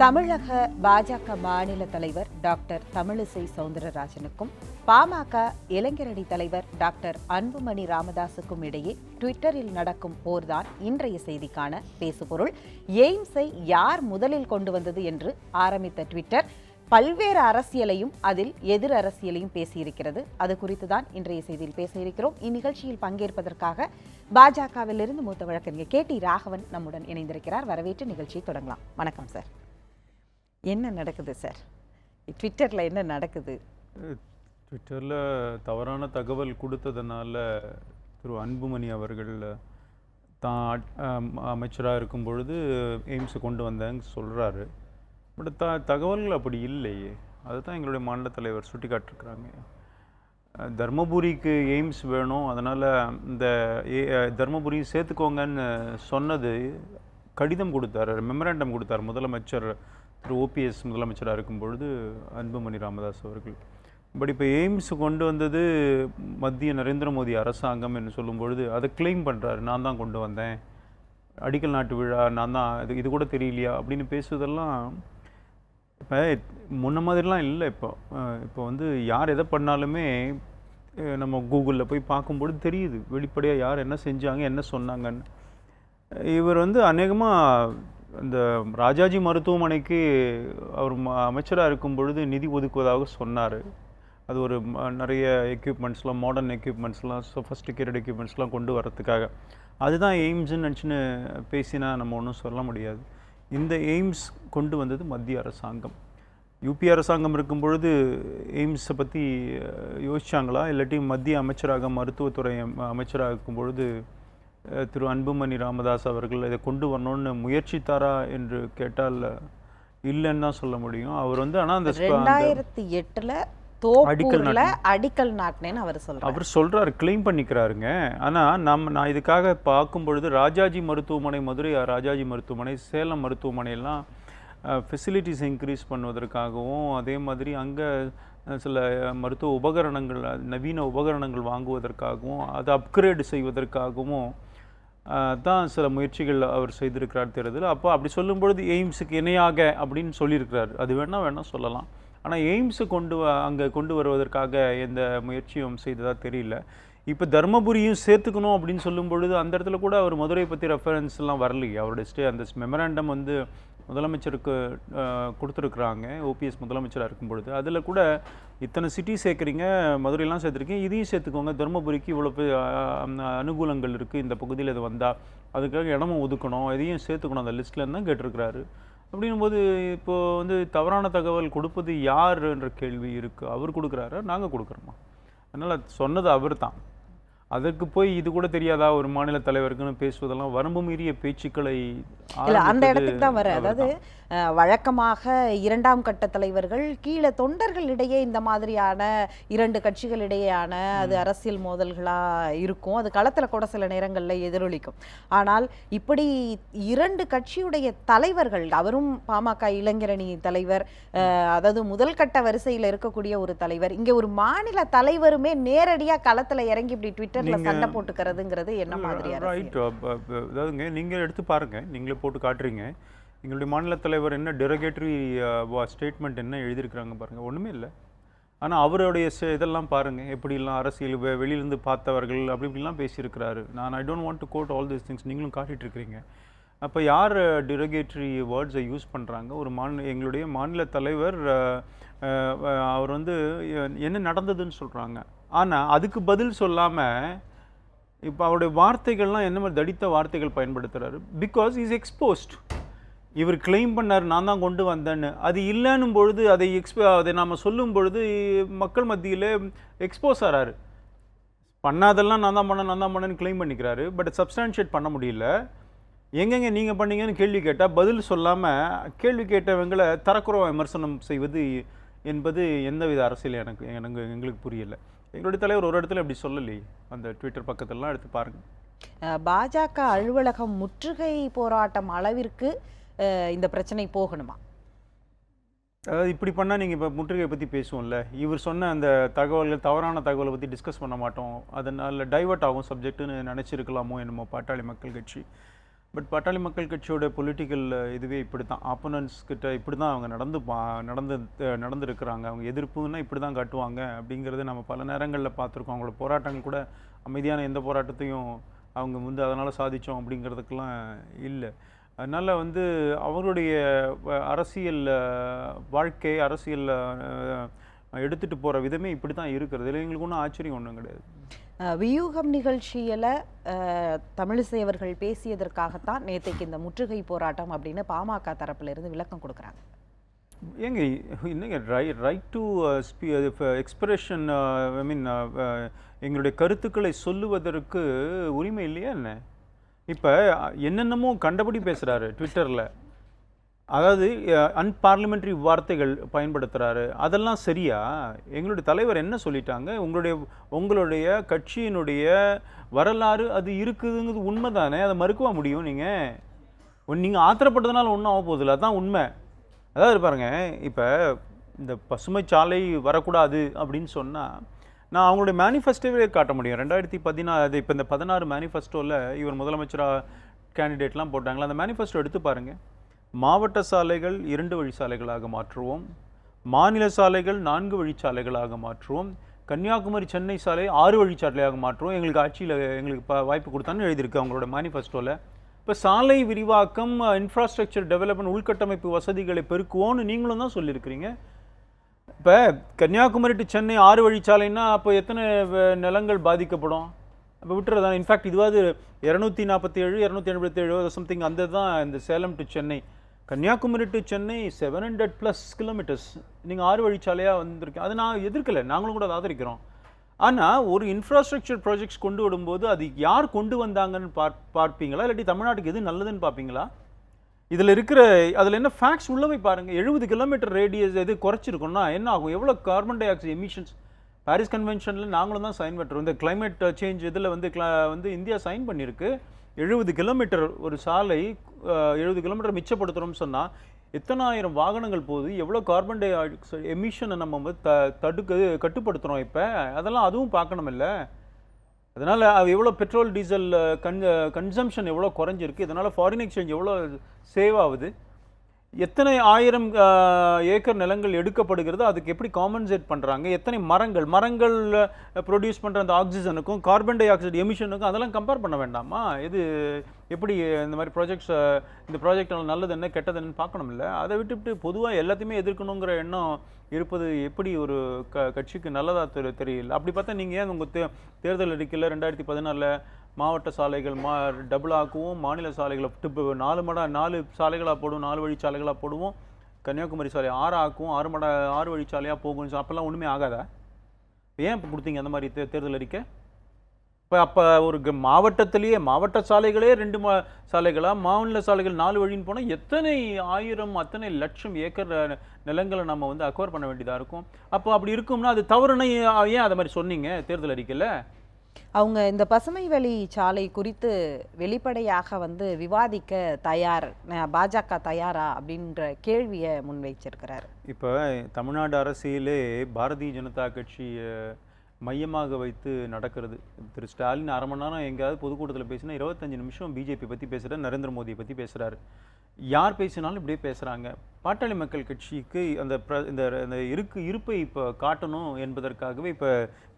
தமிழக பாஜக மாநில தலைவர் டாக்டர் தமிழிசை சவுந்தரராஜனுக்கும் பாமக இளைஞரணி தலைவர் டாக்டர் அன்புமணி ராமதாசுக்கும் இடையே ட்விட்டரில் நடக்கும் போர்தான் இன்றைய செய்திக்கான பேசுபொருள். எய்ம்ஸை யார் முதலில் கொண்டு வந்தது என்று ஆரம்பித்த ட்விட்டர் பல்வேறு அரசியலையும் அதில் எதிர் அரசியலையும் பேசியிருக்கிறது. அது குறித்து தான் இன்றைய செய்தியில் பேசியிருக்கிறோம் இந்நிகழ்ச்சியில் பங்கேற்பதற்காக பாஜகவிலிருந்து மூத்த வழக்கறிஞர் கே டி ராகவன் நம்முடன் இணைந்திருக்கிறார். வரவேற்று நிகழ்ச்சியை தொடங்கலாம். வணக்கம் சார். என்ன நடக்குது சார் ட்விட்டரில் என்ன நடக்குது? ட்விட்டரில் தவறான தகவல் கொடுத்ததுனால திரு அன்புமணி அவர்கள் தான் அமைச்சராக இருக்கும் பொழுது எய்ம்ஸை கொண்டு வந்தேன்னு சொல்கிறாரு பட் த தகவல்கள் அப்படி இல்லையே. அதுதான் எங்களுடைய மாநில தலைவர் சுட்டி காட்டிருக்கிறாங்க தர்மபுரிக்கு எய்ம்ஸ் வேணும். அதனால் இந்த ஏ அஹ் சேர்த்துக்கோங்கன்னு சொன்னது கடிதம் கொடுத்தார் மெமரேண்டம் கொடுத்தார் முதலமைச்சர் திரு ஓபிஎஸ் முதலமைச்சராக இருக்கும் பொழுது அன்புமணி ராமதாஸ் அவர்கள். பட் இப்போ எய்ம்ஸ் கொண்டு வந்தது மத்திய நரேந்திர மோடி அரசாங்கம் என்று சொல்லும் பொழுது அதை கிளைம் பண்ணுறாரு நான் தான் கொண்டு வந்தேன். அடிக்கல் நாட்டு விழா நான் தான் இது இது கூட தெரியலையா அப்படின்னு பேசுவதெல்லாம் இப்போ முன்ன மாதிரிலாம் இல்லை இப்போ. இப்போ வந்து யார் எதை பண்ணாலுமே நம்ம கூகுளில் போய் பார்க்கும்பொழுது தெரியுது. வெளிப்படையாக யார் என்ன செஞ்சாங்க என்ன சொன்னாங்கன்னு. இவர் வந்து அநேகமாக இந்த ராஜாஜி மருத்துவமனைக்கு அவர் அமைச்சராக இருக்கும் பொழுது நிதி ஒதுக்குவதாக சொன்னார். அது ஒரு ம- நிறைய எக்யூப்மெண்ட்ஸ்லாம் மாடர்ன் எக்யூப்மெண்ட்ஸ்லாம் சொஃபஸ்டிகேட்டட் எக்யூப்மெண்ட்ஸ்லாம் கொண்டு வரதுக்காக அதுதான் எய்ம்ஸ்ன்னு நினச்சின்னு பேசினா நம்ம ஒன்றும் சொல்ல முடியாது. இந்த எய்ம்ஸ் கொண்டு வந்தது மத்திய அரசாங்கம். யூபி அரசாங்கம் இருக்கும் பொழுது எய்ம்ஸை பற்றி யோசித்தாங்களா இல்லாட்டி மத்திய அமைச்சராக மருத்துவத்துறை அமைச்சராக இருக்கும் பொழுது திரு அன்புமணி ராமதாஸ் அவர்கள் இதை கொண்டு வரணும்னு முயற்சித்தாரா என்று கேட்டால் இல்லைன்னு தான் சொல்ல முடியும். அவர் வந்து ஆனால் அந்த ரெண்டாயிரத்தி எட்டுல அடிக்கல் அடிக்கல் நாட்டினேன்னு அவர் சொல்றாரு. அவர் சொல்றாரு க்ளைம் பண்ணிக்கிறாருங்க. ஆனா நம்ம நான் இதுக்காக பார்க்கும் பொழுது ராஜாஜி மருத்துவமனை மதுரை ராஜாஜி மருத்துவமனை சேலம் மருத்துவமனை எல்லாம் ஃபெசிலிட்டிஸ் இன்க்ரீஸ் பண்ணுவதற்காகவும் அதே மாதிரி அங்கே சில மருத்துவ உபகரணங்கள் நவீன உபகரணங்கள் வாங்குவதற்காகவும் அதை அப்கிரேட் செய்வதற்காகவும் தான் சில முயற்சிகள் அவர் செய்திருக்கிறார் தெரியுது அப்போ அப்படி சொல்லும் பொழுது எய்ம்ஸுக்கு இணையாக அப்படின்னு சொல்லியிருக்கிறார். அது வேணால் வேணால் சொல்லலாம். ஆனால் எய்ம்ஸை கொண்டு வ அங்கே கொண்டு வருவதற்காக எந்த முயற்சியும் செய்ததாக தெரியல. இப்போ தர்மபுரியும் சேர்த்துக்கணும் அப்படின்னு சொல்லும் பொழுது அந்த இடத்துல கூட அவர் மதுரை பற்றி ரெஃபரன்ஸ் எல்லாம் வரலையே. அவருடைய ஸ்டே அந்த மெமராண்டம் வந்து முதலமைச்சருக்கு கொடுத்துருக்குறாங்க. ஓபிஎஸ் முதலமைச்சராக இருக்கும் பொழுது அதில் கூட இத்தனை சிட்டி சேர்க்குறீங்க மதுரையெல்லாம் சேர்த்துருக்கீங்க இதையும் சேர்த்துக்கோங்க. தருமபுரிக்கு இவ்வளோ அனுகூலங்கள் இருக்குது இந்த பகுதியில் இது வந்தால் அதுக்காக இடமும் ஒதுக்கணும். இதையும் சேர்த்துக்கணும். அந்த லிஸ்ட்டில் தான் கேட்டிருக்கிறாரு. அப்படிங்கும்போது இப்போது வந்து தவறான தகவல் கொடுப்பது யார் என்ற கேள்வி இருக்குது அவர் கொடுக்குறாரு? நாங்கள் கொடுக்குறோமா? அதனால் சொன்னது அவர் தான் அதற்கு போய் இது கூட தெரியாதா ஒரு மாநில தலைவருக்குன்னு பேசுவதெல்லாம் வரம்பு மீறிய பேச்சுக்களை இல்ல அந்த இடத்துக்கு தான் வர அதாவது வழக்கமாக இரண்டாம் கட்ட தலைவர்கள் கீழே தொண்டர்களிடையே இந்த மாதிரியான இரண்டு கட்சிகளிடையேயான அது அரசியல் மோதல்களா இருக்கும். அது களத்துல கூட சில நேரங்கள்ல எதிரொலிக்கும். ஆனால் இப்படி இரண்டு கட்சியுடைய தலைவர்கள் அவரும் பாமக இளைஞரணி தலைவர் அதாவது முதல் கட்ட வரிசையில இருக்கக்கூடிய ஒரு தலைவர் இங்க ஒரு மாநில தலைவருமே நேரடியா களத்துல இறங்கி இப்படி ட்விட்டர்ல நீங்க- சண்டை போட்டுக்கிறதுங்கிறது என்ன மாதிரி? ரைட் அதாவதுங்க நீங்கள் எடுத்து பாருங்க நீங்களே போட்டு காட்டுறீங்க. எங்களுடைய மாநில தலைவர் என்ன டெரோகேட்டரி ஸ்டேட்மெண்ட் என்ன எழுதியிருக்கிறாங்க பாருங்க ஒன்றுமே இல்லை. ஆனால் அவருடைய இதெல்லாம் பாருங்க எப்படிலாம் அரசியல் வெளியிலிருந்து பார்த்தவர்கள் அப்படி இப்படிலாம் பேசியிருக்கிறாரு. நான் I don't want to quote all this things நீங்களும் காட்டிட்டு இருக்கிறீங்க அப்போ யார் டிரோகேட்டரி வேர்ட்ஸை யூஸ் பண்ணுறாங்க ஒரு மாநில எங்களுடைய மாநில தலைவர் அவர் வந்து என்ன நடந்ததுன்னு சொல்கிறாங்க ஆனால் அதுக்கு பதில் சொல்லாமல் இப்போ அவருடைய வார்த்தைகள்லாம் என்ன மாதிரி தடித்த வார்த்தைகள் பயன்படுத்துகிறாரு பிகாஸ் இஸ் எக்ஸ்போஸ்ட் இவர் கிளைம் பண்ணார் நான் தான் கொண்டு வந்தேன்னு. அது இல்லைன்னும் பொழுது அதை எக்ஸ்ப அதை நாம் சொல்லும் பொழுது மக்கள் மத்தியில் எக்ஸ்போஸ் ஆறாரு. பண்ணாதெல்லாம் நான் தான் பண்ண நான் தான் பண்ணேன்னு கிளைம் பண்ணிக்கிறாரு. பட் சப்ஸ்டான்ஷியேட் பண்ண முடியல. எங்கெங்க நீங்கள் பண்ணீங்கன்னு கேள்வி கேட்டால் பதில் சொல்லாமல் கேள்வி கேட்டவங்களை தரக்குறவ விமர்சனம் செய்வது என்பது எந்தவித அரசியல் எனக்கு எனக்கு எங்களுக்கு புரியல. எங்களுடைய தலைவர் ஒரு இடத்துல அப்படி சொல்லலையே அந்த ட்விட்டர் பக்கத்துலலாம் எடுத்து பாருங்கள் பாஜக அலுவலகம் முற்றுகை போராட்டம் அளவிற்கு இந்த பிரச்சனை போகணுமா? அதாவது இப்படி பண்ணால் நீங்கள் இப்போ முற்றுகையை பற்றி பேசுவோம்ல. இவர் சொன்ன அந்த தகவல்கள் தவறான தகவலை பற்றி டிஸ்கஸ் பண்ண மாட்டோம். அதனால் டைவர்ட் ஆகும் சப்ஜெக்ட்டுன்னு நினச்சிருக்கலாமோ என்னமோ பாட்டாளி மக்கள் கட்சி. பட் பட்டாளி மக்கள் கட்சியோட பொலிட்டிக்கல் இதுவே இப்படி தான் ஆப்போனன்ஸ் கிட்ட இப்படி தான் அவங்க நடந்து பா- நடந்து நடந்துருக்கிறாங்க. அவங்க எதிர்ப்புன்னா இப்படி தான் காட்டுவாங்க அப்படிங்கிறது நம்ம பல நேரங்களில் பார்த்துருக்கோம். அவங்களோட போராட்டங்கள் கூட அமைதியான எந்த போராட்டத்தையும் அவங்க வந்து அதனால் சாதித்தோம் அப்படிங்கிறதுக்கெல்லாம் இல்லை. அதனால் வந்து அவருடைய அரசியல் வாழ்க்கை அரசியல் எடுத்துகிட்டு போகிற விதமே இப்படி தான் இருக்கிறது. இதில் எங்களுக்கு ஒன்றும் ஆச்சரியம் ஒன்றும் கிடையாது. வியூகம் நிகழ்ச்சியில் அஹ், தமிழிசை அவர்கள் பேசியதற்காகத்தான் நேற்றைக்கு இந்த முற்றுகை போராட்டம் அப்படின்னு பாமக தரப்பிலிருந்து விளக்கம் கொடுக்குறாங்க. ஏங்க என்னங்க ரை right to ஸ்பீ expression I mean எங்களுடைய கருத்துக்களை சொல்லுவதற்கு உரிமை இல்லையா என்ன? இப்போ என்னென்னமோ கண்டபடி பேசுகிறாரு ட்விட்டரில் அதாவது அன்பார்லிமெண்ட்ரி வார்த்தைகள் பயன்படுத்துகிறாரு அதெல்லாம் சரியா? எங்களுடைய தலைவர் என்ன சொல்லிட்டாங்க? உங்களுடைய உங்களுடைய கட்சியினுடைய வரலாறு அது இருக்குதுங்கிறது உண்மை தானே அதை மறுக்கவா முடியும் நீங்கள் நீங்கள் ஆத்திரப்பட்டதுனால ஒன்றும் ஆக போதில்ல அதான் உண்மை. அதாவது பாருங்க இப்போ இந்த பசுமை சாலை வரக்கூடாது அப்படின்னு சொன்னால் நான் அவங்களுடைய மேனிஃபெஸ்டோவே காட்ட முடியும். ரெண்டாயிரத்தி பதினாறு இப்போ இந்த பதினாறு மேனிஃபெஸ்டோவில் இவர் முதலமைச்சராக கேண்டிடேட்லாம் போட்டாங்களா அந்த மேனிஃபெஸ்டோ எடுத்து பாருங்கள் மாவட்ட சாலைகள் இரண்டு வழி சாலைகளாக மாற்றுவோம். மாநில சாலைகள் நான்கு வழிச்சாலைகளாக மாற்றுவோம். கன்னியாகுமரி சென்னை சாலை ஆறு வழிச்சாலையாக மாற்றுவோம். எங்களுக்கு ஆட்சியில் எங்களுக்கு வாய்ப்பு கொடுத்தான்னு எழுதியிருக்கு அவங்களோட மேனிஃபெஸ்டோவில் இப்போ சாலை விரிவாக்கம் இன்ஃப்ராஸ்ட்ரக்சர் டெவலப்மெண்ட் உள்கட்டமைப்பு வசதிகளை பெருக்குவோன்னு நீங்களும் தான் சொல்லியிருக்கிறீங்க. இப்போ கன்னியாகுமரி டு சென்னை ஆறு வழிச்சாலைன்னா அப்போ எத்தனை வ- நிலங்கள் பாதிக்கப்படும்? அப்போ விட்டுறதா இன்ஃபேக்ட் இதுவாது இரநூத்தி நாற்பத்தி ஏழு இரநூத்தி எண்பத்தி ஏழு சம்திங் அந்த தான் இந்த Salem to Chennai. Kanyakumari to Chennai seven hundred plus kilometres நீங்கள் ஆறு வழிச்சாலையாக வந்திருக்கீங்க. அது நான் எதிர்க்கலை. நாங்களும் கூட அதை ஆதரிக்கிறோம். ஆனால் ஒரு இன்ஃப்ராஸ்ட்ரக்சர் ப்ராஜெக்ட்ஸ் கொண்டு விடும்போது அது யார் கொண்டு வந்தாங்கன்னு பார் பார்ப்பீங்களா? இல்லாட்டி தமிழ்நாட்டுக்கு எது நல்லதுன்னு பார்ப்பீங்களா? இதில் இருக்கிற அதில் என்ன ஃபேக்ட்ஸ் உள்ளவை பாருங்கள் எழுபது கிலோமீட்டர் ரேடியஸ் எது குறைச்சிருக்கோம்னா என்ன ஆகும்? எவ்வளோ carbon dioxide emissions Paris கன்வென்ஷனில் நாங்களும் தான் சைன் பண்ணுறோம் இந்த கிளைமேட் சேஞ்ச் இதில் வந்து வந்து இந்தியா சைன் பண்ணியிருக்கு. எழுபது கிலோமீட்டர் ஒரு சாலை எழுபது கிலோமீட்டர் மிச்சப்படுத்துகிறோம்னு சொன்னால் எத்தனாயிரம் வாகனங்கள் போகுது எவ்வளோ கார்பன் டை ஆக்சைடு எமிஷனை நம்ம வந்து த தடுக்க கட்டுப்படுத்துகிறோம் இப்போ? அதெல்லாம் அதுவும் பார்க்கணும் இல்லை அதனால் எவ்வளோ பெட்ரோல் டீசல் கன் கன்சம்ஷன் எவ்வளோ குறைஞ்சிருக்கு? இதனால் ஃபாரின் எக்ஸ்சேஞ்ச் எவ்வளோ சேவ் ஆகுது? எத்தனை ஆயிரம் ஏக்கர் நிலங்கள் எடுக்கப்படுகிறது அதுக்கு எப்படி காம்பன்சேட் பண்ணுறாங்க எத்தனை மரங்கள் மரங்கள் ப்ரொடியூஸ் பண்ணுற அந்த ஆக்சிஜனுக்கும் கார்பன் டை ஆக்சைடு எமிஷனுக்கும் அதெல்லாம் கம்பேர் பண்ண வேண்டாமா? இது எப்படி இந்த மாதிரி ப்ராஜெக்ட்ஸ் இந்த ப்ராஜெக்ட் நல்லது என்ன கெட்டது என்னன்னு பார்க்கணும்ல. அதை விட்டுவிட்டு பொதுவாக எல்லாத்தையுமே எதிர்க்கணுங்கிற எண்ணம் இருப்பது எப்படி ஒரு க கட்சிக்கு நல்லதாக தெரியல. அப்படி பார்த்தா நீங்கள் ஏன் உங்கள் தே தேர்தல் அறிக்கையில் ரெண்டாயிரத்தி பதினாலில் மாவட்ட சாலைகள் மா டபுள் ஆக்குவோம். மாநில சாலைகளை டிப்பு நாலு மட நாலு சாலைகளாக போடுவோம். நாலு வழி சாலைகளாக போடுவோம். கன்னியாகுமரி சாலை ஆறு ஆக்குவோம். ஆறு மட ஆறு வழி சாலையாக போகும். அப்போல்லாம் ஒன்றுமே ஆகாதா? ஏன் இப்போ கொடுத்தீங்க அந்த மாதிரி தே தேர்தல் அறிக்கை? இப்போ அப்போ ஒரு க- மாவட்டத்திலேயே மாவட்ட சாலைகளே ரெண்டு மா சாலைகளாக மாநில சாலைகள் நாலு வழின்னு போனால் எத்தனை ஆயிரம் அத்தனை லட்சம் ஏக்கர் நிலங்களை நம்ம வந்து அக்வயர் பண்ண வேண்டியதாக இருக்கும்? அப்போ அப்படி இருக்கும்னா அது தவறுனா ஏன் ஏன் அதை மாதிரி சொன்னீங்க தேர்தல் அறிக்கையில்? அவங்க இந்த பசுமை வழி சாலை குறித்து வெளிப்படையாக வந்து விவாதிக்க தயார் பாஜக தயாரா அப்படின்ற கேள்வியை முன்வைச்சிருக்கிறார். இப்போ தமிழ்நாடு அரசியலே பாரதிய ஜனதா கட்சியை மையமாக வைத்து நடக்கிறது. திரு ஸ்டாலின் அரை மணி நேரம் எங்கேயாவது பொதுக்கூட்டத்தில் பேசினா இருபத்தஞ்சு நிமிஷம் பிஜேபி பற்றி பேசுகிறார் நரேந்திர மோடியை பற்றி பேசுகிறாரு யார் பேசினாலும் இப்படியே பேசுகிறாங்க பாட்டாளி மக்கள் கட்சிக்கு அந்த பிர- இந்த இந்த இருக்கு இருப்பை இப்போ காட்டணும் என்பதற்காகவே இப்போ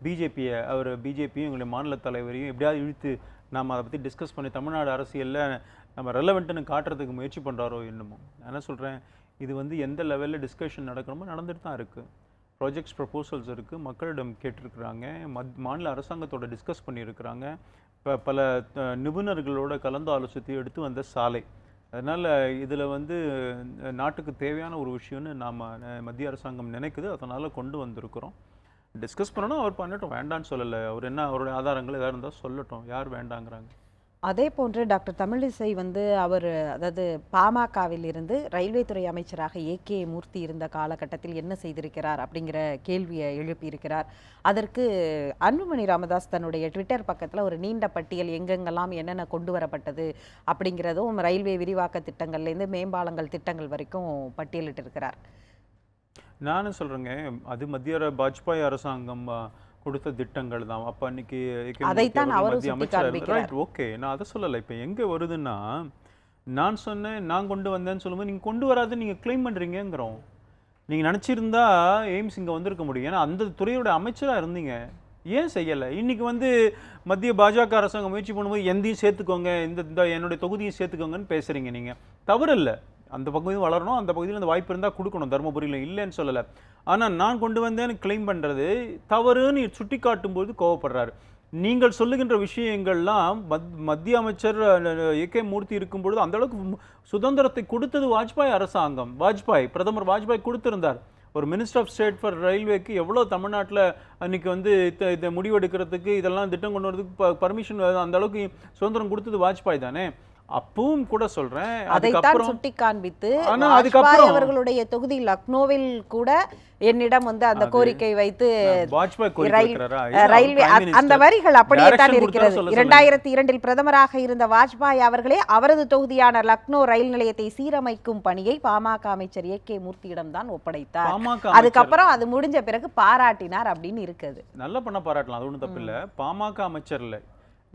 பிஜேபியை அவர் பிஜேபியும் எங்களுடைய மாநில தலைவரையும் எப்படியாவது இழுத்து நாம் அதை பற்றி டிஸ்கஸ் பண்ணி தமிழ்நாடு அரசியலில் நம்ம ரெலவெண்ட்டுன்னு காட்டுறதுக்கு முயற்சி பண்ணுறாரோ என்னமோ. என்ன சொல்கிறேன் இது வந்து எந்த லெவலில் டிஸ்கஷன் நடக்கணுமோ நடந்துட்டு தான் இருக்குது ப்ராஜெக்ட்ஸ் ப்ரப்போசல்ஸ் இருக்குது மக்களிடம் கேட்டிருக்கிறாங்க மத் மாநில அரசாங்கத்தோட டிஸ்கஸ் பண்ணியிருக்கிறாங்க. இப்போ பல நிபுணர்களோட கலந்து ஆலோசித்து எடுத்து வந்த சாலை. அதனால் இதில் வந்து நாட்டுக்கு தேவையான ஒரு விஷயம்னு நாம் மத்திய அரசாங்கம் நினைக்குது. அதனால் கொண்டு வந்திருக்கிறோம். டிஸ்கஸ் பண்ணணும் அவர் பண்ணட்டும். வேண்டான்னு சொல்லலை. அவர் என்ன அவருடைய ஆதாரங்கள் எதாவது இருந்தால் சொல்லட்டும். யார் வேண்டாங்கிறாங்க? அதே போன்று டாக்டர் தமிழிசை வந்து அவர் அதாவது பாமகவில் இருந்து ரயில்வே துறை அமைச்சராக ஏ. கே. மூர்த்தி இருந்த காலகட்டத்தில் என்ன செய்திருக்கிறார் அப்படிங்கிற கேள்வியை எழுப்பியிருக்கிறார். அதற்கு அன்புமணி ராமதாஸ் தன்னுடைய ட்விட்டர் பக்கத்தில் ஒரு நீண்ட பட்டியல் எங்கெங்கெல்லாம் என்னென்ன கொண்டு வரப்பட்டது அப்படிங்கிறதும் ரயில்வே விரிவாக்க திட்டங்கள்லேருந்து மேம்பாலங்கள் திட்டங்கள் வரைக்கும் பட்டியலிட்டிருக்கிறார். நானும் சொல்கிறேங்க அது மத்திய பாஜ்பாய் அரசாங்கம் கொடுத்த திட்டங்கள் தான். அப்போ அன்னைக்கு அதைத்தான் அவரும் அமைச்சர் ஓகே நான் அதை சொல்லலை. இப்போ எங்கே வருதுன்னா நான் சொன்னேன் நான் கொண்டு வந்தேன்னு சொல்லும்போது நீங்கள் கொண்டு வராது நீங்கள் க்ளைம் பண்ணுறீங்கங்கிறோம் நீங்கள் நினச்சிருந்தா எய்ம்ஸ் இங்கே வந்திருக்க முடியும். ஏன்னா அந்த துறையோட அமைச்சராக இருந்தீங்க. ஏன் செய்யலை? இன்னைக்கு வந்து மத்திய பாஜக அரசாங்கம் முயற்சி பண்ணும்போது எந்தையும் சேர்த்துக்கோங்க. இந்த இந்த என்னுடைய தொகுதியும் சேர்த்துக்கோங்கன்னு பேசுகிறீங்க நீங்கள் தவறு இல்லை. அந்த பகுதியும் வளரணும் அந்த பகுதியில் அந்த வாய்ப்பு இருந்தால் கொடுக்கணும். தருமபுரியில் இல்லைன்னு சொல்லலை. ஆனால் நான் கொண்டு வந்தேன்னு கிளைம் பண்ணுறது தவறுன்னு சுட்டி காட்டும்போது கோவப்படுறாரு. நீங்கள் சொல்லுகின்ற விஷயங்கள்லாம் மத் மத்திய அமைச்சர் ஏ கே மூர்த்தி இருக்கும்பொழுது அந்தளவுக்கு அந்த அளவுக்கு சுதந்திரத்தை கொடுத்தது வாஜ்பாய் அரசாங்கம். வாஜ்பாய் பிரதமர் வாஜ்பாய் கொடுத்திருந்தார். ஒரு மினிஸ்டர் ஆஃப் ஸ்டேட் ஃபார் ரயில்வேக்கு எவ்வளோ தமிழ்நாட்டில் அன்னைக்கு வந்து இதை முடிவெடுக்கிறதுக்கு இதெல்லாம் திட்டம் கொண்டு வரதுக்கு பர்மிஷன் அந்த அளவுக்கு சுதந்திரம் கொடுத்தது வாஜ்பாய் தானே? அப்பவும் கூட சொல்றேன். அதைத்தான் சுட்டி காண்பித்து வாஜ்பாய் அவர்களுடைய தொகுதி லக்னோவில் கூட என்னிடம் வந்து அந்த கோரிக்கை வைத்து ரயில்வே அந்த. வரிகள் அப்படியே தான் இருக்கிறது. இரண்டாயிரத்தி இரண்டில் பிரதமராக இருந்த வாஜ்பாய் அவர்களே அவரது தொகுதியான லக்னோ ரயில் நிலையத்தை சீரமைக்கும் பணியை பாமக அமைச்சர் ஏ கே மூர்த்தியிடம் தான் ஒப்படைத்தார். அதுக்கப்புறம் அது முடிஞ்ச பிறகு பாராட்டினார் அப்படின்னு இருக்குது. நல்லா பண்ண பாராட்டலாம் அது ஒன்றும் தப்பு இல்லை பாமக அமைச்சர் இல்லை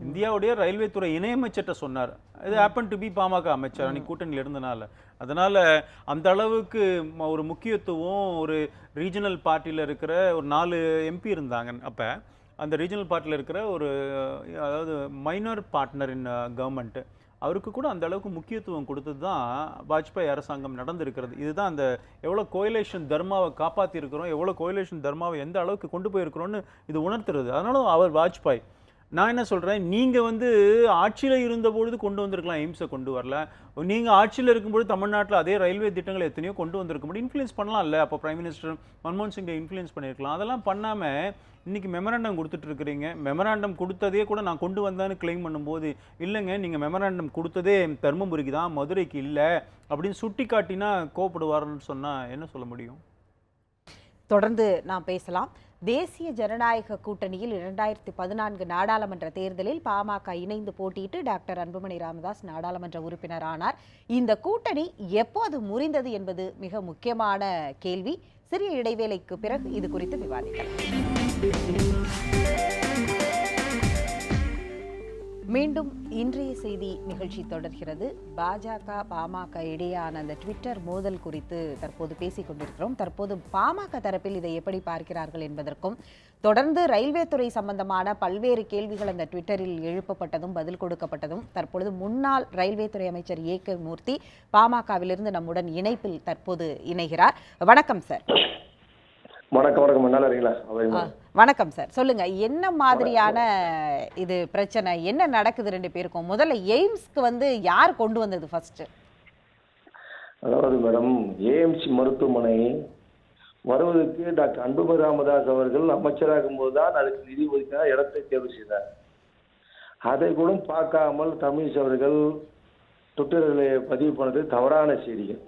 இந்தியாவுடைய ரயில்வே துறை இணையமைச்சர்கிட்ட சொன்னார். இது ஹேப்பன் டு பி பாமக அமைச்சர் அன்னைக்கு கூட்டணியில் இருந்தனால. அதனால அந்த அளவுக்கு ஒரு முக்கியத்துவம் ஒரு ரீஜனல் பார்ட்டியில் இருக்கிற ஒரு நாலு எம்பி இருந்தாங்க. அப்போ அந்த ரீஜனல் பார்ட்டியில் இருக்கிற ஒரு அதாவது மைனர் பார்ட்னர் இன் கவர்மெண்ட் அவருக்கு கூட அந்த அளவுக்கு முக்கியத்துவம் கொடுத்தது தான் வாஜ்பாய் அரசாங்கம் நடந்திருக்கிறது. இதுதான் அந்த எவ்வளோ கோயிலேஷன் தர்மாவை காப்பாற்றிருக்கிறோம் எவ்வளோ கோயிலேஷன் தர்மாவை எந்த அளவுக்கு கொண்டு போயிருக்கிறோன்னு இது உணர்த்துறது. அதனால அவர் வாஜ்பாய் நான் என்ன சொல்கிறேன் நீங்கள் வந்து ஆட்சியில் இருந்தபொழுது கொண்டு வந்திருக்கலாம் எய்ம்ஸை கொண்டு வரல. நீங்கள் ஆட்சியில் இருக்கும்போது தமிழ்நாட்டில் அதே ரயில்வே திட்டங்கள் எத்தனையோ கொண்டு வந்திருக்க முடியும் இன்ஃப்ளூயன்ஸ் பண்ணலாம்ல. அப்போ பிரைம் மினிஸ்டர் மன்மோகன் சிங்கை இன்ஃப்ளூயன்ஸ் பண்ணியிருக்கலாம். அதெல்லாம் பண்ணாமல் இன்றைக்கி மெமராண்டம் கொடுத்துட்டு இருக்கிறீங்க. மெமராண்டம் கொடுத்ததே கூட நான் கொண்டு வந்தேன்னு கிளைம் பண்ணும்போது இல்லைங்க நீங்கள் மெமராண்டம் கொடுத்ததே தருமபுரிக்கு தான் மதுரைக்கு இல்லை அப்படின்னு சுட்டி காட்டினா கோவப்படுவாருன்னு சொன்னால் என்ன சொல்ல முடியும்? தொடர்ந்து நான் பேசலாம். தேசிய ஜனநாயக கூட்டணியில் இரண்டாயிரத்தி பதினான்கு நாடாளுமன்ற தேர்தலில் பாமக இணைந்து போட்டியிட்டு டாக்டர் அன்புமணி ராமதாஸ் நாடாளுமன்ற உறுப்பினர் ஆனார். இந்த கூட்டணி எப்போது முறிந்தது என்பது மிக முக்கியமான கேள்வி. சிறிய இடைவேளைக்கு பிறகு இது குறித்து விவாதிக்கலாம். மீண்டும் இன்றைய செய்தி நிகழ்ச்சி தொடர்கிறது. பாஜக பாமக இடையேயான அந்த ட்விட்டர் மோதல் குறித்து தற்போது பேசிக் கொண்டிருக்கிறோம். தற்போது பாமக தரப்பில் இதை எப்படி பார்க்கிறார்கள் என்பதற்கும் தொடர்ந்து ரயில்வே துறை சம்பந்தமான பல்வேறு கேள்விகள் அந்த ட்விட்டரில் எழுப்பப்பட்டதும் பதில் கொடுக்கப்பட்டதும் தற்பொழுது முன்னாள் ரயில்வே துறை அமைச்சர் ஏ. கே. மூர்த்தி பாமகவிலிருந்து நம்முடன் இணைப்பில் தற்போது இணைகிறார். வணக்கம் சார். வணக்கம் வணக்கம். வணக்கம் சார். சொல்லுங்க என்ன மாதிரியான இது பிரச்சனை? என்ன நடக்குது ரெண்டு பேருக்கும்? முதல்ல எய்ம்ஸ்க்கு வந்து யார் கொண்டு வந்தது ஃபர்ஸ்ட் அதாவது மேடம் ஏஎம்சி மருத்துவமனை வருவதற்கு டாக்டர் அன்புமணி ராமதாஸ் அவர்கள் அமைச்சராகும் போது தான் அதுக்கு நிதி ஒதுக்கினா இடத்தை தேர்வு செய்தார். அதை கூட பார்க்காமல் தமிழிசை அவர்கள் ட்விட்டரில் பதிவு பண்ணது தவறான செய்திகள்.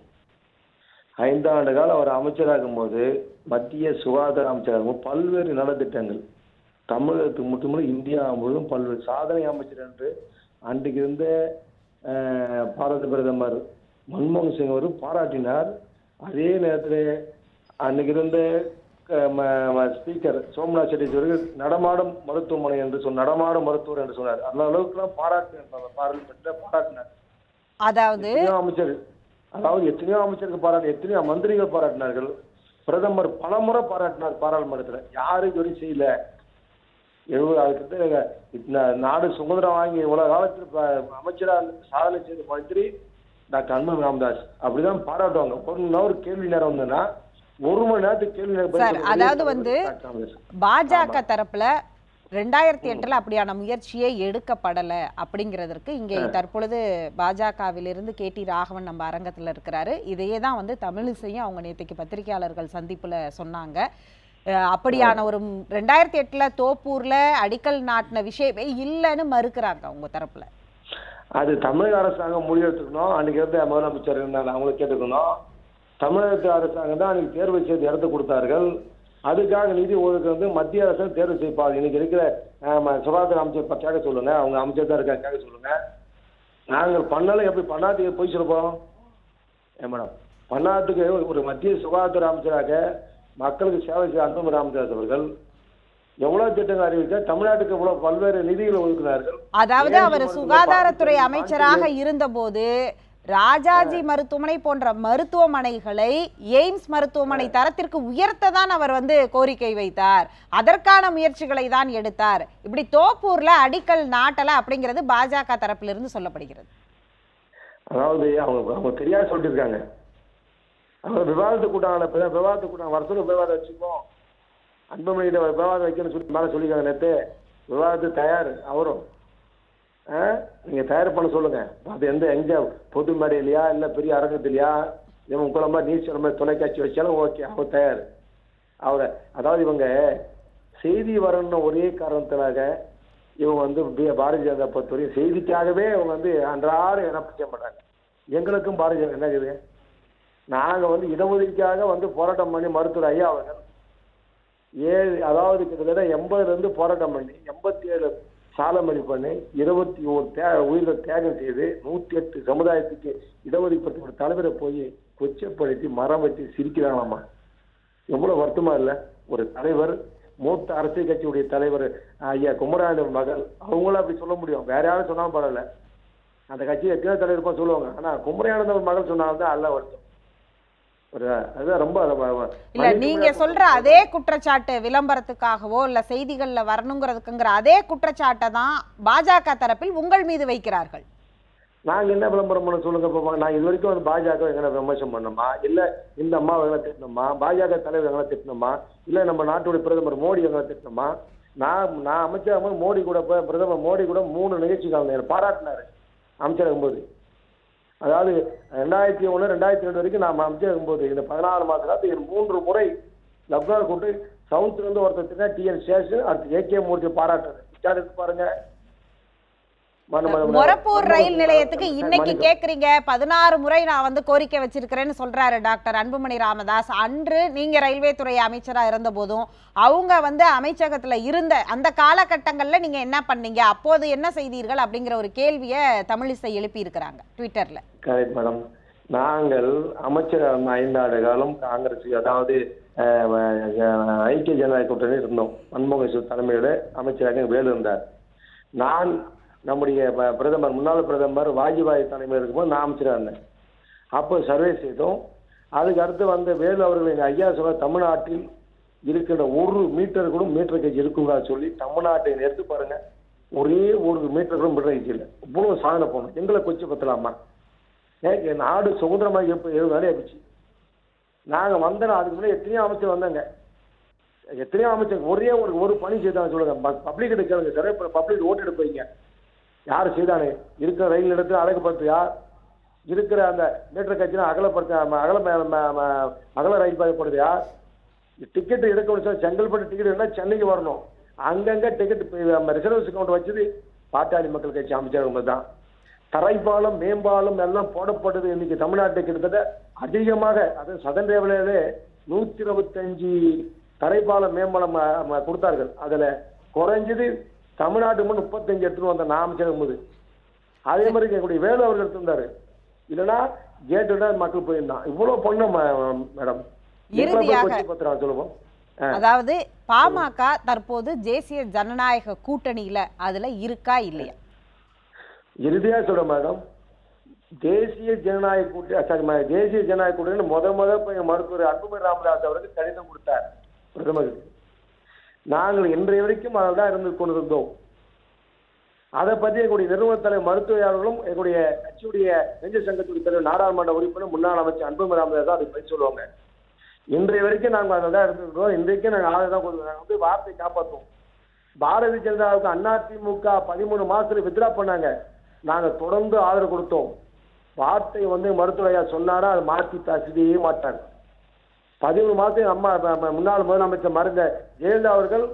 ஐந்தாண்டு காலம் அவர் அமைச்சராகும் போது மத்திய சுகாதார அமைச்சராகும் பல்வேறு நலத்திட்டங்கள் தமிழகத்துக்கு மட்டுமல்ல இந்தியா முழுவதும் பல்வேறு சாதனை அமைச்சர் என்று அன்றைக்கு இருந்த பாரத பிரதமர் மன்மோகன் சிங் அவரும் பாராட்டினார். அதே நேரத்தில் அன்னைக்கு இருந்த ஸ்பீக்கர் சோம்நாத் செட்டி அவர்கள் நடமாடும் மருத்துவமனை என்று சொன்ன நடமாடும் மருத்துவர் என்று சொன்னார். அந்த அளவுக்குலாம் பாராட்டினார் பாராளுமன்ற பாராட்டினார். அதாவது அமைச்சர் அதாவது எத்தனையோ அமைச்சருக்கு பாராட்டு எத்தனையோ மந்திரிகள் பாராட்டினார்கள். பிரதமர் பலமுறை பாராட்டினார் பாராளுமன்றத்தில். யாரும் இதுவரை செய்யல. எழுபது அதுக்கு இந்த நாடு சுதந்திரம் வாங்கி இவ்வளவு காலத்தில் ப- அமைச்சரா இருந்து சாதனை செய்த மந்திரி டாக்டர் அன்பு ராமதாஸ். அப்படிதான் பாராட்டுவாங்க. ஒரு ஒரு கேள்வி நேரம் வந்ததுன்னா ஒரு மணி நேரத்துக்கு கேள்வி நேரம் அதாவது வந்து. பாஜக தரப்புல ரெண்டாயிரத்தி எட்டுல அப்படியான முயற்சியே எடுக்கப்படல அப்படிங்கிறதற்கு இங்கே தற்பொழுது பாஜகவிலிருந்து கே டி ராகவன் நம்ம அரங்கத்துல இருக்கிறாரு. இதையே தான் வந்து தமிழிசையும் அவங்க நேற்றுக்கு பத்திரிகையாளர்கள் சந்திப்புல சொன்னாங்க. அப்படியான ஒரு ரெண்டாயிரத்தி எட்டுல தோப்பூர்ல அடிக்கல் நாட்டின விஷயமே இல்லைன்னு மறுக்கிறாங்க உங்க தரப்புல. அது தமிழக அரசாங்கம் முடிவெடுத்துக்கணும் அன்னைக்கு இருந்த முதலமைச்சர் இருந்தாங்க அவங்கள கேட்டுக்கணும். தமிழகத்து அரசாங்கம் தான் அன்னைக்கு தேர்வு செய்து இடத்த கொடுத்தார்கள். அதுக்காக நிதி ஒதுக்க வந்து மத்திய அரசு தேர்வு செய்ப்பாங்க இன்னைக்கு இருக்கிற சுகாதார அமைச்சர் கேட்க சொல்லுங்க. அவங்க அமைச்சர் தான் இருக்காங்க கேட்க சொல்லுங்க. நாங்கள் பண்ணல எப்படி பண்ணாததுக்கு போய் சொல்ல போறோம் ஏன் மேடம் பண்ணாததுக்கு ஒரு மத்திய சுகாதார அமைச்சராக மக்களுக்கு சேவை செய்ய அன்புமணி ராமதாஸ் அவர்கள் எவ்வளவு திட்டங்கள் அறிவிக்க தமிழ்நாட்டுக்கு எவ்வளவு பல்வேறு நிதிகளை ஒதுக்கினார்கள். அதாவது அவர் சுகாதாரத்துறை அமைச்சராக இருந்தபோது ராஜாஜி மருத்துவமனை போன்ற மருத்துவமனைகளை எய்ம்ஸ் மருத்துவமனை தரத்திற்கு உயர்த்த தான் அவர் வந்து கோரிக்கை வைத்தார். அதற்கான முயற்சிகளை தான் எடுத்தார். இப்படி தோப்பூர்ல அடிக்கல் நாட்டல அப்படிங்கிறது பாஜக தரப்பிலிருந்து சொல்லப்படுகிறது. அதாவது அவங்க அவங்க தெரியாத சொல்லிட்டு இருக்காங்க அவங்க விவாதத்து கூட்டம் விவாதத்து கூட்டம் வர சொல்லி விவாதம் வச்சுப்போம் அன்புமணியிட்ட விவாதம் வைக்கணும்னு சொல்லி மேலே சொல்லியிருக்காங்க நேற்று விவாதத்துக்கு தயார் அவரும். ஆ? நீங்கள் தயார் பண்ண சொல்லுங்க. அது எந்த எங்க பொது மேடையிலையா இல்லை பெரிய அரங்கத்திலையா இவன் உங்களை மாதிரி நீ சொன்ன மாதிரி தொலைக்காட்சி வச்சாலும் ஓகே அவர் தயார். அவரை அதாவது இவங்க செய்தி வரணும்னு ஒரே காரணத்தினாக இவங்க வந்து பி- பாரதிய ஜனதா பொறுத்தவரையும் செய்திக்காகவே இவங்க வந்து அன்றாடம் என்ன செய்ய மாட்டாங்க. எங்களுக்கும் பாரதிய ஜனதா என்ன இருக்குது நாங்கள் வந்து இடஒதுக்கீக்காக வந்து போராட்டம் பண்ணி மருத்துவர் ஐயா அவர்கள் ஏழு அதாவது கிட்டத்தட்ட எண்பதுலேருந்து போராட்டம் பண்ணி எண்பத்தி ஏழு சாலமணி பண்ணி இருபத்தி ஒரு தே உயிரை தியாகம் செய்து நூற்றி எட்டு சமுதாயத்துக்கு இடஒதுக்கீடு ஒரு தலைவரை போய் கொச்சப்படுத்தி மரம் வச்சு சிரிக்கிறாங்களாம்மா. எவ்வளோ வருத்தமா இல்லை? ஒரு தலைவர் மூத்த அரசியல் கட்சியுடைய தலைவர் ஐயா குமராயன் மகள் அவங்களும் அப்படி சொல்ல முடியும். வேற யாரும் சொன்னாலும் பரவாயில்ல அந்த கட்சியில் எத்தனை தலைவர் சொல்லுவாங்க. ஆனால் குமரானந்தவர் மகள் சொன்னால்தான் அல்ல வருத்தம். இல்ல நீங்க சொல்ற அதே குற்றச்சாட்டு விளம்பரத்துக்காகவோ இல்ல செய்திகள்ல வரணுங்கிறதுக்குங்கிற அதே குற்றச்சாட்டை தான் பாஜக தரப்பில் உங்கள் மீது வைக்கிறார்கள். நாங்க என்ன விளம்பரம் பண்ண சொல்லுங்க பாப்பா நான் இது வரைக்கும் வந்து பாஜக எங்களை விமர்சனம் பண்ணோமா? இல்ல இந்த அம்மா எங்களை திட்டணுமா? பாஜக தலைவர் எங்களை திட்டணுமா? இல்ல நம்ம நாட்டுடைய பிரதமர் மோடி எங்களை திட்டணுமா? நான் நான் அமைச்சர் மோடி கூட பிரதமர் மோடி கூட மூணு நிகழ்ச்சி கலந்தார் பாராட்டினாரு அமைச்சர் போது அதாவது ரெண்டாயிரத்தி ஒன்று ரெண்டாயிரத்தி ரெண்டு வரைக்கும் நான் அமைச்சர் போது இந்த பதினாறு மாத இது மூன்று முறை லக்னோவில் கூட்டு சவுத்துலேருந்து ஒருத்தர் டிஎன் சேஷன் அடுத்து ஏகே மூர்த்தி பாராட்டுறது ஸ்டார்ட் எடுத்து பாருங்க. மொரப்பூர் ரயில் நிலையத்துக்கு. இன்னைக்கு. கேக்குறீங்க. பதினாறு முறை நான் வந்து கோரிக்கை வச்சிருக்கிறேன்னு சொல்றாரு டாக்டர் அன்புமணி ராமதாஸ். அன்று நீங்க ரயில்வே துறை அமைச்சரா இருந்த போதும் அவங்க வந்து அமைச்சகத்துல இருந்த அந்த காலகட்டங்கள்ல நீங்க என்ன பண்ணீங்க? அப்போது என்ன செய்தீர்கள்? அப்படிங்கிற ஒரு கேள்வியை தமிழிசை எழுப்பி இருக்கிறாங்க ட்விட்டர்ல. Correct madam. நாங்கள் அமைச்சர் ஐந்தாண்டு காலம் காங்கிரஸ் அதாவது ஐக்கிய ஜனநாயக கூட்டணி இருந்தோம். மன்மோகன் சிங் தலைமையில அமைச்சராக வேலு இருந்தார். நான் நம்முடைய ப- பிரதமர் முன்னாள் பிரதமர் வாஜ்பாய் தலைமையில் இருக்கும்போது நான் அமைச்சராக இருந்தேன். அப்போ சர்வே செய்தோம். அதுக்கு அடுத்து வந்த வேலு அவர்கள் எங்கள் ஐயா சொல்ல தமிழ்நாட்டில் இருக்கின்ற ஒரு மீட்டர் கூட மீட்டர் கேஜ் இருக்குங்களா சொல்லி தமிழ்நாட்டை எடுத்து பாருங்க. ஒரே ஒரு மீட்டர் கூட மீட்டர் கேஜ் இல்லை. இவ்வளோ சாதனை போகணும் எங்களை கொச்சி பத்தலாமா? ஏன் நாடு சுதந்திரமாக எப்போ ஏழு நாளே ஆயிடுச்சு நாங்கள் வந்தோம் அதுக்கு முன்னாடி எத்தனையோ அமைச்சர் வந்தாங்க. எத்தனையோ அமைச்சர் ஒரே ஒரு ஒரு பணி செய்தாங்க சொல்லுங்க. பப்ளிக் கிட்ட கேளுங்க. சரி பப்ளிக் ஓட்டு எடுப்பீங்க யார் செய்தானே? இருக்கிற ரயில் இடத்துல அழகுபடுத்தியா இருக்கிற அந்த மீட்டர் கட்சினா அகலப்படுத்த அகல அகல ரயில் பாதை போடுறியா? டிக்கெட் எடுக்க சார் செங்கல்பட்டு டிக்கெட் என்ன சென்னைக்கு வரணும். அங்கங்கே டிக்கெட் ரிசர்வேஷன் கவுண்ட் வச்சது பாட்டாளி மக்கள் கட்சி அமைச்சர் தான். தரைப்பாலம் மேம்பாலம் எல்லாம் போடப்பட்டது இன்னைக்கு தமிழ்நாட்டுக்கு கிட்டத்தட்ட அதிகமாக அது சதன் ரேவலையிலே நூற்றி இருபத்தஞ்சி தரைப்பாலம் மேம்பாலம் கொடுத்தார்கள். அதில் குறைஞ்சது தமிழ்நாட்டுக்கு முன் முப்பத்தஞ்சு எடுத்துட்டு வந்த நான் அமைச்சர் போது அதே மாதிரி எங்களுடைய வேலு அவர்கள் எடுத்திருந்தாரு. இல்லைன்னா கேட்டு மக்கள் போயிருந்தான். இவ்வளவு பொண்ணு மேடம் இறுதியாக- சொல்லுவோம்? அதாவது பாமக தற்போது தேசிய ஜனநாயக கூட்டணியில அதுல இருக்கா இல்லையா? இறுதியா சொல்றேன் மேடம் தேசிய ஜனநாயக கூட்டணி சாரி தேசிய ஜனநாயக கூட்டணி முத முத மருத்துவர் அன்புமணி ராமதாஸ் அவருக்கு கடிதம் கொடுத்தார். பிரதமருக்கு. நாங்கள் இன்றைய வரைக்கும் அதில் தான் இருந்து கொண்டிருந்தோம். அதை பற்றி எங்களுடைய நிறுவன தலைவர் மருத்துவையாளர்களும் எங்களுடைய கட்சியுடைய நெஞ்ச சங்கத்துடைய தலைவர் நாடாளுமன்ற உறுப்பினர் முன்னாள் அமைச்சர் அன்பு ராமதாஸ் தான் அதை பற்றி சொல்லுவாங்க. இன்றைய வரைக்கும் நாங்கள் அதில் தான் இருந்துருக்கோம் இன்றைக்கும் நாங்கள் ஆதரவு தான் கொடுக்குறோம். நாங்கள் வந்து வார்த்தை காப்பாற்றுவோம் பாரதிய ஜனதாவுக்கு அதிமுக பதிமூணு மாதத்தில் வித்ரா பண்ணாங்க. நாங்கள் தொடர்ந்து ஆதரவு கொடுத்தோம். வார்த்தை வந்து மருத்துவையா சொன்னாரா? அதை மாற்றி தசிதையே மாட்டாங்க. பதிமூணு மாசம் அம்மா முன்னாள் முதலமைச்சர் மறைந்த ஜெயலலிதா அவர்கள்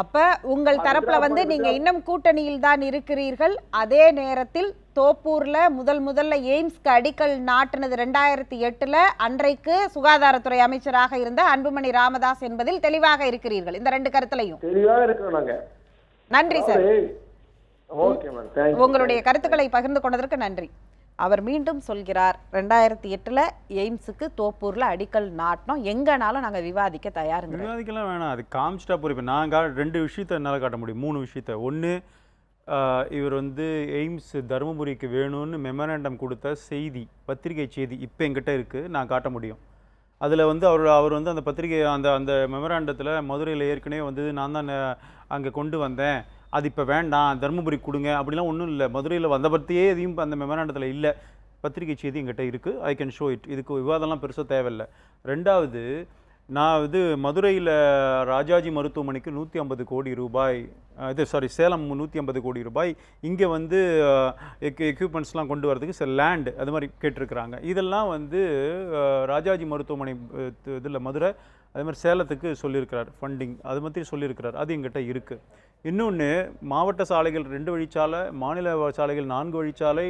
அப்ப உங்கள் தரப்புல வந்து நீங்க இன்னும் கூட்டணியில் தான் இருக்கிறீர்கள். அதே நேரத்தில் தோப்பூர்ல முதல் முதல்ல எய்ம்ஸ்க்கு அடிக்கல் நாட்டினது ரெண்டாயிரத்தி எட்டுல அன்றைக்கு சுகாதாரத்துறை அமைச்சராக இருந்த அன்புமணி ராமதாஸ் என்பதில் தெளிவாக இருக்கிறீர்கள். இந்த ரெண்டு கருத்துலையும். தெளிவாக இருக்கிறோம் நாங்க. நன்றி சார் உங்களுடைய கருத்துக்களை பகிர்ந்து கொண்டதற்கு நன்றி. அவர் மீண்டும் சொல்கிறார் ரெண்டாயிரத்தி எட்டில் எய்ம்ஸுக்கு தோப்பூரில் அடிக்கல் நாட்டினோம். எங்கனாலும் நாங்கள் விவாதிக்க தயாருங்க விவாதிக்கலாம் வேணாம். அது காமிச்சிட்டா போதும். இப்போ ரெண்டு விஷயத்த என்னால் காட்ட முடியும். மூணு விஷயத்த. ஒன்று இவர் வந்து எய்ம்ஸ் தருமபுரிக்கு வேணும்னு மெமராண்டம் கொடுத்த செய்தி பத்திரிகை செய்தி இப்போ என்கிட்ட இருக்குது நான் காட்ட முடியும். அதில் வந்து அவர் அவர் வந்து அந்த பத்திரிகை அந்த அந்த மெமராண்டத்தில் மதுரையில் ஏற்கனவே வந்து நான் தான் அங்கே கொண்டு வந்தேன். அது இப்போ வேண்டாம் தருமபுரி கொடுங்க அப்படிலாம் ஒன்றும் இல்லை. மதுரையில் வந்த பற்றியே எதையும் அந்த மெமராண்டத்தில் இல்லை. பத்திரிகை செய்தி எங்கிட்ட இருக்குது ஐ கேன் ஷோ இட் இதுக்கு விவாதம்லாம் பெருசாக தேவையில்லை. ரெண்டாவது நான் இது மதுரையில் ராஜாஜி மருத்துவமனைக்கு நூற்றி ஐம்பது கோடி ரூபாய் இது சாரி சேலம் நூற்றி ஐம்பது கோடி ரூபாய் இங்கே வந்து எக் எக்யூப்மெண்ட்ஸ்லாம் கொண்டு வரதுக்கு சில லேண்ட் அது மாதிரி கேட்டிருக்கிறாங்க. இதெல்லாம் வந்து ராஜாஜி மருத்துவமனை இதில் மதுரை அது மாதிரி சேலத்துக்கு சொல்லியிருக்கிறார் ஃபண்டிங் அது மாதிரி சொல்லியிருக்கிறார். அது எங்கிட்ட இருக்குது இன்னொன்று மாவட்ட சாலைகள் ரெண்டு வழிச்சாலை மாநில சாலைகள் நான்கு வழிச்சாலை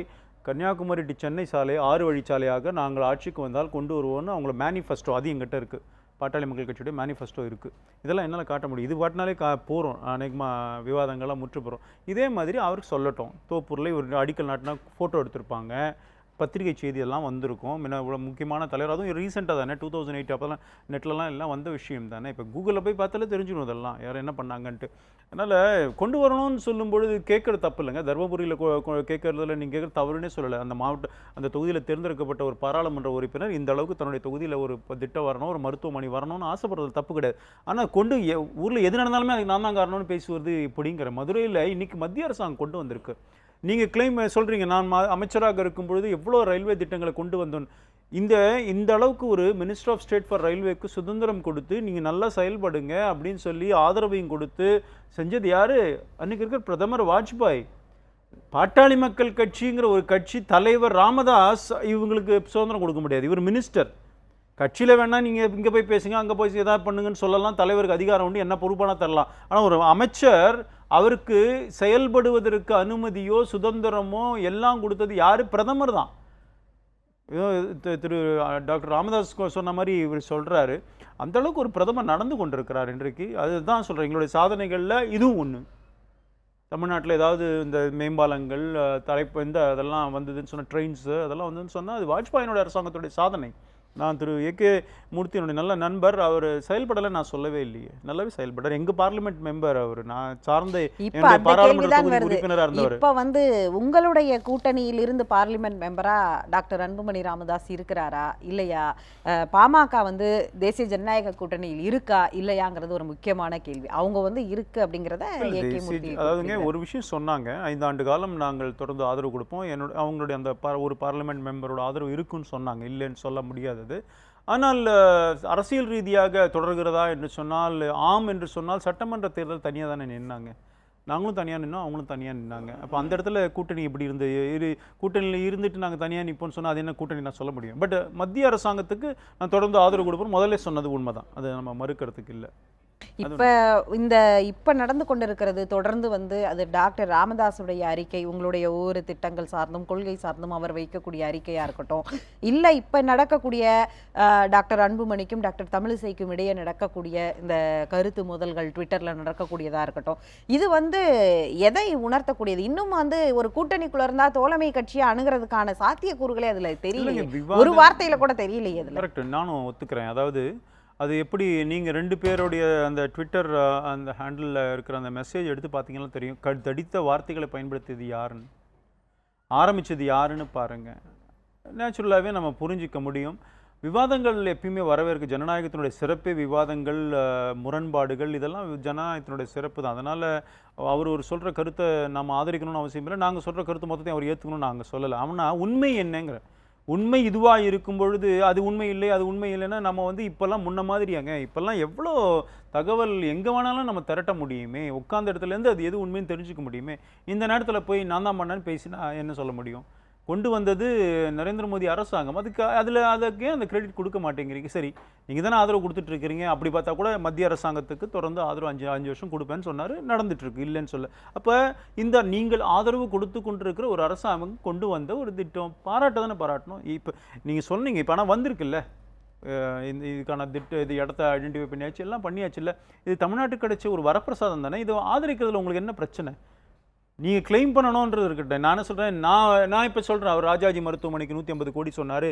கன்னியாகுமரி டு சென்னை சாலை ஆறு வழிச்சாலையாக நாங்கள் ஆட்சிக்கு வந்தால் கொண்டு வருவோம்னு அவங்கள மேனிஃபெஸ்டோ அது எங்கிட்ட இருக்குது பாட்டாளி மக்கள் கட்சியுடைய மேனிஃபெஸ்டோ இருக்குது இதெல்லாம் என்னால் காட்ட முடியும். இது பாட்டினாலே கா போகிறோம் அநேகமாக விவாதங்கள்லாம் முற்று போகிறோம் இதே மாதிரி அவருக்கு சொல்லட்டும். தோப்பூரில் ஒரு அடிக்கல் நாட்டினா ஃபோட்டோ எடுத்திருப்பாங்க. பத்திரிகை செய்தியெல்லாம் வந்திருக்கும். முன்ன இவ்வளோ முக்கியமான தலைவர். அதுவும் ரீசெண்டாக தானே டூ தௌசண்ட் எயிட் அப்போல்லாம் நெட்லலாம் எல்லாம் வந்த விஷயம் தானே. இப்போ கூகுளில் போய் பார்த்தாலே தெரிஞ்சிடும் இதெல்லாம் யார் என்ன பண்ணாங்கன்ட்டு. அதனால் கொண்டு வரணும்னு சொல்லும்பொழுது கேட்குற கேட்குறது தப்பு இல்லைங்க. தருமபுரியில் கேட்குறதுல நீங்கள் கேட்குறது தவறுனே சொல்லலை. அந்த மாவட்ட அந்த தொகுதியில் தேர்ந்தெடுக்கப்பட்ட ஒரு பாராளுமன்ற உறுப்பினர் இந்த அளவுக்கு தன்னுடைய தொகுதியில் ஒரு திட்டம் வரணும் ஒரு மருத்துவமனை வரணும்னு ஆசைப்படுறது தப்பு கிடையாது. ஆனால் கொண்டு ஊரில் எது நடந்தாலுமே அதுக்கு நான் தான் காரணம்னு பேசுவது இப்படிங்கிற மதுரையில் இன்றைக்கி மத்திய அரசாங்கம் கொண்டு வந்திருக்கு. நீங்கள் கிளைம் சொல்கிறீங்க நான் அமைச்சராக இருக்கும் பொழுது எவ்வளோ ரயில்வே திட்டங்களை கொண்டு வந்தோம் இந்த இந்த அளவுக்கு ஒரு மினிஸ்டர் ஆஃப் ஸ்டேட் ஃபார் ரயில்வேக்கு சுதந்திரம் கொடுத்து நீங்கள் நல்லா செயல்படுங்க அப்படின்னு சொல்லி ஆதரவையும் கொடுத்து செஞ்சது யார்? அன்றைக்கி இருக்கிற பிரதமர் வாஜ்பாய். பாட்டாளி மக்கள் கட்சிங்கிற ஒரு கட்சி தலைவர் ராமதாஸ் இவங்களுக்கு சுதந்திரம் கொடுக்க முடியாது. இவர் மினிஸ்டர் கட்சியில் வேணால் நீங்கள் இங்கே போய் பேசுங்க அங்கே போய் எதாவது பண்ணுங்கன்னு சொல்லலாம். தலைவருக்கு அதிகாரம் உண்டு என்ன பொறுப்பான தரலாம். ஆனால் ஒரு அமைச்சர் அவருக்கு செயல்படுவதற்கு அனுமதியோ சுதந்திரமோ எல்லாம் கொடுத்தது யார்? பிரதமர் தான். திரு டாக்டர் ராமதாஸ் சொன்ன மாதிரி இவர் சொல்கிறாரு அந்தளவுக்கு ஒரு பிரதமர் நடந்து கொண்டிருக்கிறார் இன்றைக்கு. அதுதான் சொல்கிறேன் எங்களுடைய சாதனைகளில் இதுவும் ஒன்று தமிழ்நாட்டில் ஏதாவது இந்த மேம்பாலங்கள் தலைப்பு இந்த அதெல்லாம் வந்ததுன்னு சொன்ன ட்ரெயின்ஸு அதெல்லாம் வந்ததுன்னு சொன்னால் அது வாஜ்பாயினுடைய அரசாங்கத்துடைய சாதனை. நான் திரு ஏகே மூர்த்தி என்னுடைய நல்ல நண்பர். அவர் செயல்படலை நான் சொல்லவே இல்லையே. நல்லாவே செயல்பட்டார் எங்க பார்லிமெண்ட் மெம்பர் அவர். நான் சார்ந்த உறுப்பினராக இருந்தவர். இப்ப வந்து உங்களுடைய கூட்டணியில் இருந்து பார்லிமெண்ட் மெம்பரா டாக்டர் அன்புமணி ராமதாஸ் இருக்கிறாரா? இல்லையா? பாமக வந்து தேசிய ஜனநாயக கூட்டணியில் இருக்கா? இல்லையாங்கிறது ஒரு முக்கியமான கேள்வி. அவங்க வந்து இருக்கு அப்படிங்கிறத அதாவதுங்க. ஒரு விஷயம் சொன்னாங்க. ஐந்தாண்டு காலம் நாங்கள் தொடர்ந்து ஆதரவு கொடுப்போம். என்னோட அவங்களுடைய அந்த ஒரு பார்லிமெண்ட் மெம்பரோட ஆதரவு இருக்குன்னு சொன்னாங்க. இல்லைன்னு சொல்ல முடியாதது ஆனால் அரசியல் ரீதியாக தொடர்கிறதா என்று சொன்னால் ஆம் என்று சொன்னால் சட்டமன்ற தேர்தல் தனியாக தானே நின்னாங்க. நாங்களும் தனியாக நின்னோம் அவங்களும் தனியாக நின்னாங்க. அப்போ அந்த இடத்துல கூட்டணி எப்படி இருந்து இரு கூட்டணியில் இருந்துட்டு நாங்கள் தனியாக நிற்போம்னு சொன்னால் அது என்ன கூட்டணி நான் சொல்ல முடியும்? பட் மத்திய அரசாங்கத்துக்கு நான் தொடர்ந்து ஆதரவு கொடுப்போம் முதல்ல சொன்னது உண்மை தான் அது நம்ம மறுக்கிறதுக்கு இல்லை. இப்ப இந்த இப்ப நடந்து கொண்டிருக்கிறது தொடர்ந்து வந்து அது டாக்டர் ராமதாஸுடைய அறிக்கை உங்களுடைய ஒவ்வொரு திட்டங்கள் சார்ந்தும் கொள்கை சார்ந்தும் அவர் வைக்கக்கூடிய அறிக்கையா இருக்கட்டும். இல்ல இப்ப நடக்கக்கூடிய டாக்டர் அன்புமணிக்கும் டாக்டர் தமிழிசைக்கும் இடையே நடக்கக்கூடிய இந்த கருத்து மோதல்கள் ட்விட்டர்ல நடக்கக்கூடியதா இருக்கட்டும். இது வந்து எதை உணர்த்தக்கூடியது? இன்னும் வந்து ஒரு கூட்டணிக்குள்ள இருந்தா தோழமை கட்சியை அணுகிறதுக்கான சாத்தியக்கூறுகளே அதுல இல்லைங்க, ஒரு வார்த்தையில கூட தெரியலையே அதுல. நானும் ஒத்துக்கிறேன். அதாவது அது எப்படி நீங்கள் ரெண்டு பேருடைய அந்த ட்விட்டர் அந்த ஹேண்டிலில் இருக்கிற அந்த மெசேஜ் எடுத்து பார்த்தீங்கன்னா தெரியும். க தடித்த வார்த்தைகளை பயன்படுத்தியது யாருன்னு? ஆரம்பித்தது யாருன்னு பாருங்கள் நேச்சுரலாகவே நம்ம புரிஞ்சிக்க முடியும். விவாதங்கள் எப்பயுமே வரவேற்க ஜனநாயகத்தினுடைய சிறப்பே விவாதங்கள் முரண்பாடுகள் இதெல்லாம் ஜனநாயகத்தினுடைய சிறப்பு தான். அதனால் அவர் ஒரு சொல்கிற கருத்தை நம்ம ஆதரிக்கணும்னு அவசியம் இல்லை. நாங்கள் சொல்கிற கருத்து மொத்தத்தையும் அவர் ஏற்றுக்கணும்னு நாங்கள் சொல்லலை. ஆனால் உண்மை என்னங்கிற உண்மை இதுவாக இருக்கும் பொழுது அது உண்மை இல்லை அது உண்மை இல்லைன்னா நம்ம வந்து இப்போல்லாம் முன்ன மாதிரியாங்க. இப்போல்லாம் எவ்வளோ தகவல் எங்கே வேணாலும் நம்ம திரட்ட முடியுமே? உட்காந்த இடத்துலேருந்து அது எது உண்மைன்னு தெரிஞ்சுக்க முடியுமே? இந்த நேரத்தில் போய் நான் தான் பண்ணேன்னு பேசினா என்ன சொல்ல முடியும்? கொண்டு வந்தது நரேந்திர மோடி அரசாங்கம். அதுக்கு அதில் அதுக்கே அந்த கிரெடிட் கொடுக்க மாட்டேங்கிறீங்க. சரி நீங்கள் தானே ஆதரவு கொடுத்துட்ருக்கிறீங்க அப்படி பார்த்தா கூட மத்திய அரசாங்கத்துக்கு தொடர்ந்து ஆதரவு அஞ்சு அஞ்சு வருஷம் கொடுப்பேன்னு சொன்னார். நடந்துட்டுருக்கு இல்லைன்னு சொல்ல. அப்போ இந்த நீங்கள் ஆதரவு கொடுத்து கொண்டிருக்கிற ஒரு அரசாங்கம் கொண்டு வந்த ஒரு திட்டம். பாராட்ட தானே பாராட்டணும். இப்போ நீங்கள் சொன்னீங்க இப்போ ஆனால் வந்திருக்குல்ல. இந்த இதுக்கான திட்ட இது இடத்த ஐடென்டிஃபை பண்ணியாச்சு எல்லாம் பண்ணியாச்சு இல்லை இது தமிழ்நாட்டுக்கு கிடைச்ச ஒரு வரப்பிரசாதம் தானே. இது ஆதரிக்கிறதுல உங்களுக்கு என்ன பிரச்சனை? நீங்கள் கிளைம் பண்ணணுன்றது இருக்கட்டும். நான் சொல்கிறேன் நான் நான் இப்போ சொல்கிறேன் அவர் ராஜாஜி மருத்துவமனைக்கு நூற்றி ஐம்பது கோடி சொன்னார்.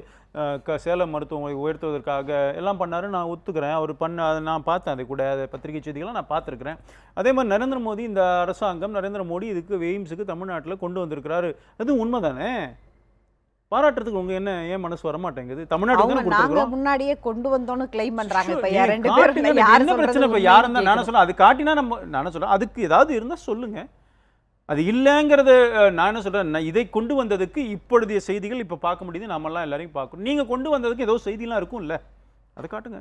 க சேலம் மருத்துவமனை உயர்த்துவதற்காக எல்லாம் பண்ணாரு நான் ஒத்துக்கிறேன். அவர் பண்ண அதை நான் பார்த்தேன் அதை கூட அதை பத்திரிகை செய்திகளை நான் பார்த்துருக்கிறேன். அதே மாதிரி நரேந்திர மோடி இந்த அரசாங்கம் நரேந்திர மோடி இதுக்கு எய்ம்ஸுக்கு தமிழ்நாட்டில் கொண்டு வந்திருக்கிறாரு. அது உண்மைதானே? பாராட்டுறதுக்கு உங்க என்ன ஏன் மனசு வர மாட்டேங்குது தமிழ்நாடு தானே நாங்க முன்னாடியே கொண்டு வந்தோம்னு கிளைம் பண்றாங்க. இப்ப ரெண்டு பேரும் என்ன பிரச்சனை? இப்ப சொல்றது யார் இருந்தா உண்மைன்னு நானே சொல்ல அது காட்டினா நம்ம நானே சொல்றேன் அதுக்கு ஏதாவது இருந்தா சொல்லுங்க. அது இல்லைங்கிறத நான் என்ன நான் இதை கொண்டு வந்ததுக்கு இப்பொழுதைய செய்திகள் இப்போ பார்க்க முடியுது நம்மலாம் எல்லாரையும் பார்க்கணும். நீங்கள் கொண்டு வந்ததுக்கு ஏதோ செய்திலாம் இருக்கும்ல. அதை காட்டுங்க.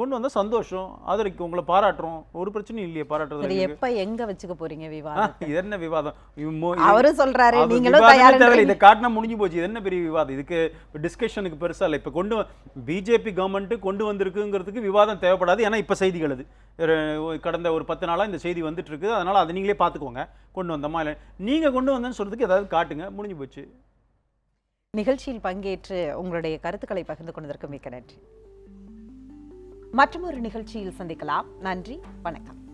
கொண்டு வந்தா சந்தோஷம். ஆதரிக்கு உங்களை பாராட்டுறோம். ஒரு பிரச்சனையும் இல்லையே பாராட்டுறது எப்ப எங்க வச்சுக்க போறீங்க விவாதம் இது என்ன விவாதம்? அவரும் சொல்றாரு நீங்களும் தேவையில்லை. இதை காட்டினா முடிஞ்சு போச்சு. இது என்ன பெரிய விவாதம்? இதுக்கு டிஸ்கஷனுக்கு பெருசா இல்லை. இப்போ கொண்டு பிஜேபி கவர்மெண்ட் கொண்டு வந்திருக்குங்கிறதுக்கு விவாதம் தேவைப்படாது. ஏன்னா இப்போ செய்திகள் அது. கடந்த ஒரு பத்து நாளா இந்த செய்தி வந்துட்டு இருக்குது. அதனால அதை நீங்களே பார்த்துக்கோங்க. கொண்டு வந்தோமா இல்லை? நீங்க கொண்டு வந்தேன்னு சொல்றதுக்கு ஏதாவது காட்டுங்க. முடிஞ்சு போச்சு. நிகழ்ச்சியில் பங்கேற்று உங்களுடைய கருத்துக்களை பகிர்ந்து கொண்டதற்கு மிக்க நன்றி. மற்றும் ஒரு நிகழ்ச்சியில் சந்திக்கலாம். நன்றி வணக்கம்.